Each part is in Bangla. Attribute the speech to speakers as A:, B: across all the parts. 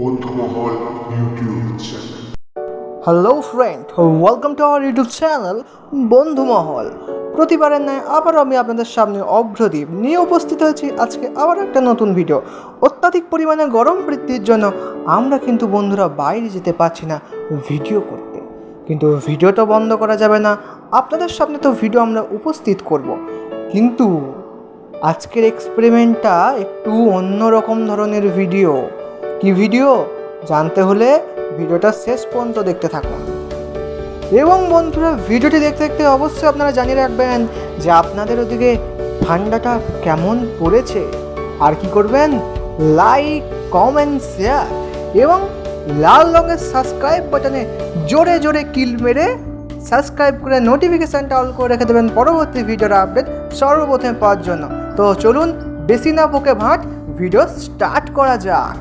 A: Bandhumahal YouTube
B: hello friend welcome to our YouTube channel Bandhumahal. প্রতিবারের ন্যায় আবারও আমি আপনাদের সামনে অভ্রদীপ নিয়ে উপস্থিত হয়েছি আজকে আবার একটা নতুন ভিডিও অত্যাধিক পরিমাণে গরম বৃদ্ধির জন্য আমরা কিন্তু বন্ধুরা বাইরে যেতে পারছি না ভিডিও করতে। কিন্তু ভিডিওটা বন্ধ করা যাবে না। আপনাদের সামনে তো ভিডিও আমরা উপস্থিত করব। কিন্তু আজকের এক্সপেরিমেন্টটা একটু অন্যরকম ধরনের ভিডিও কি ভিডিও? জানতে হলে ভিডিওটা শেষ পর্যন্ত দেখতে থাকুন। এবং বন্ধুরা, ভিডিওটি দেখতে দেখতে অবশ্যই আপনারা জানিয়ে রাখবেন যে আপনাদের ওদিকে ঠান্ডাটা কেমন পড়েছে। আর কি করবেন? লাইক, কমেন্ট, শেয়ার এবং লাল রঙের সাবস্ক্রাইব বাটনে জোরে জোরে কিল মেরে সাবস্ক্রাইব করে নোটিফিকেশানটা অল করে রেখে দেবেন পরবর্তী ভিডিওর আপডেট সর্বপ্রথমে পাওয়ার জন্য। তো চলুন, বেশি না বকে ভাট, ভিডিও স্টার্ট করা যাক।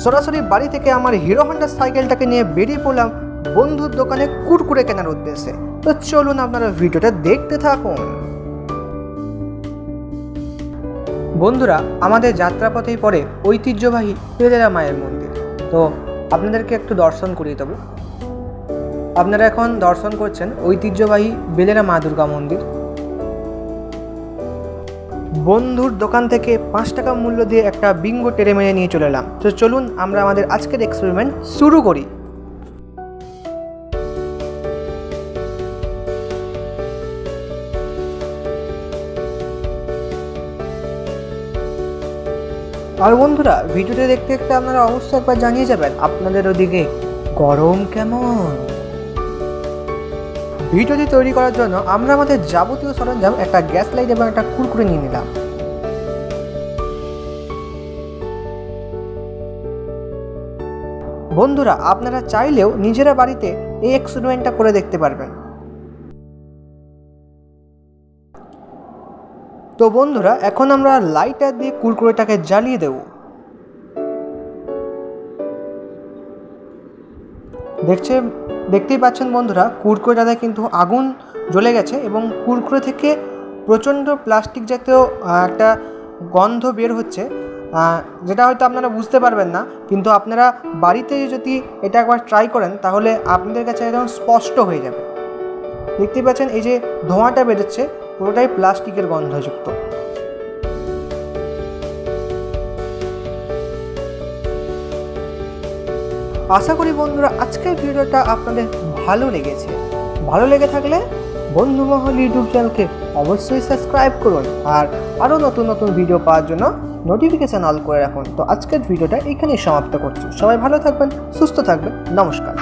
B: সরাসরি বাড়ি থেকে আমার হিরো হন্ডা সাইকেলটাকে নিয়ে বেরিয়ে পড়লাম বন্ধুর দোকানে কুরকুরে কেনার উদ্দেশ্যে। তো চলুন আপনারা ভিডিওটা দেখতে থাকুন। বন্ধুরা, আমাদের যাত্রাপথেই পড়ে ঐতিহ্যবাহী পেলেরা মায়ের মন্দির। তো আপনাদেরকে একটু দর্শন করিয়ে দেবো। আপনারা এখন দর্শন করছেন ঐতিহ্যবাহী বেলেরা মা দুর্গা মন্দির। বন্ধুর দোকান থেকে পাঁচ টাকা মূল্য দিয়ে একটা বিঙ্গো টেরে মেরে নিয়ে চলে এলাম। তো চলুন আমরা আমাদের আজকের এক্সপেরিমেন্ট শুরু করি। আর বন্ধুরা, ভিডিওটা দেখতে দেখতে আপনারা অবশ্যই একবার জানিয়ে যাবেন, আপনাদের ওদিকে গরম কেমন? ভিডিওটি তৈরি করার জন্য আমরা আমাদের যাবতীয় সরঞ্জাম, একটা গ্যাস লাইট এবং একটা কুরকুরে নিয়ে নিলাম। বন্ধুরা, আপনারা চাইলেও নিজেরা বাড়িতে এই এক্সপেরিমেন্টটা করে দেখতে পারবেন। তো বন্ধুরা, এখন আমরা লাইটার দিয়ে কুরকুরেটাকে জ্বালিয়ে দেব। দেখছে দেখতেই পাচ্ছেন বন্ধুরা কুরকুরেটাতে কিন্তু আগুন জ্বলে গেছে এবং কুরকুরে থেকে প্রচণ্ড প্লাস্টিক জাতীয় একটা গন্ধ বের হচ্ছে যেটা হয়তো আপনারা বুঝতে পারবেন না, কিন্তু আপনারা বাড়িতে যদি এটা একবার ট্রাই করেন, তাহলে আপনাদের কাছে একদম স্পষ্ট হয়ে যাবে। দেখতেই পাচ্ছেন এই যে ধোঁয়াটা বেরোচ্ছে, পুরোটাই প্লাস্টিকের গন্ধযুক্ত। আশা করি বন্ধুরা আজকের ভিডিওটা আপনাদের ভালো লেগেছে। ভালো লেগে থাকলে বন্ধুমহল ইউটিউব চ্যানেলকে অবশ্যই সাবস্ক্রাইব করুন আর আরও নতুন নতুন ভিডিও পাওয়ার জন্য নোটিফিকেশান অল করে রাখুন। তো আজকের ভিডিওটা এখানেই সমাপ্ত করছি। সবাই ভালো থাকবেন, সুস্থ থাকবেন। নমস্কার।